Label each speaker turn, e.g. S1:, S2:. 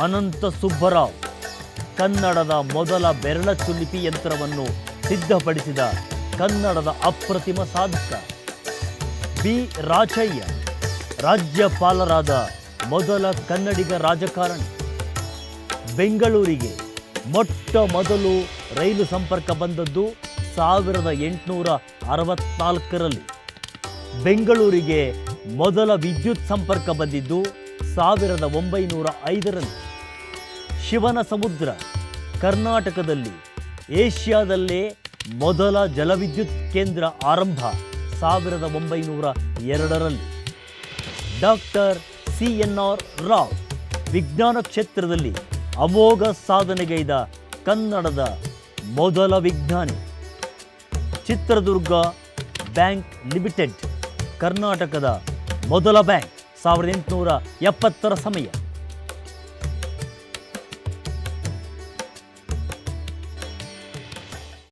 S1: ಅನಂತ ಸುಬ್ಬರಾವ್. ಕನ್ನಡದ ಮೊದಲ ಬೆರಳಚ್ಚುಲಿಪಿ ಯಂತ್ರವನ್ನು ಸಿದ್ಧಪಡಿಸಿದ ಕನ್ನಡದ ಅಪ್ರತಿಮ ಸಾಧಕ. ಬಿ. ರಾಚಯ್ಯ, ರಾಜ್ಯಪಾಲರಾದ ಮೊದಲ ಕನ್ನಡಿಗ ರಾಜಕಾರಣಿ. ಬೆಂಗಳೂರಿಗೆ ಮೊಟ್ಟ ಮೊದಲು ರೈಲು ಸಂಪರ್ಕ ಬಂದದ್ದು ಸಾವಿರದ ಎಂಟುನೂರ ಅರವತ್ನಾಲ್ಕರಲ್ಲಿ. ಬೆಂಗಳೂರಿಗೆ ಮೊದಲ ವಿದ್ಯುತ್ ಸಂಪರ್ಕ ಬಂದಿದ್ದು ಸಾವಿರದ ಒಂಬೈನೂರ ಐದರಲ್ಲಿ ಶಿವನ ಸಮುದ್ರ ಕರ್ನಾಟಕದಲ್ಲಿ ಏಷ್ಯಾದಲ್ಲೇ ಮೊದಲ ಜಲವಿದ್ಯುತ್ ಕೇಂದ್ರ ಆರಂಭ ಸಾವಿರದ ಒಂಬೈನೂರ ಎರಡರಲ್ಲಿ. Doctor C N R Rao ವಿಜ್ಞಾನ ಕ್ಷೇತ್ರದಲ್ಲಿ ಅಮೋಘ ಸಾಧನೆಗೈದ ಕನ್ನಡದ ಮೊದಲ ವಿಜ್ಞಾನಿ. ಚಿತ್ರದುರ್ಗ ಬ್ಯಾಂಕ್ ಲಿಮಿಟೆಡ್ ಕರ್ನಾಟಕದ ಮೊದಲ ಬ್ಯಾಂಕ್. ಸಾವಿರದ ಎಂಟುನೂರ ಎಪ್ಪತ್ತರ ಸಮಯ.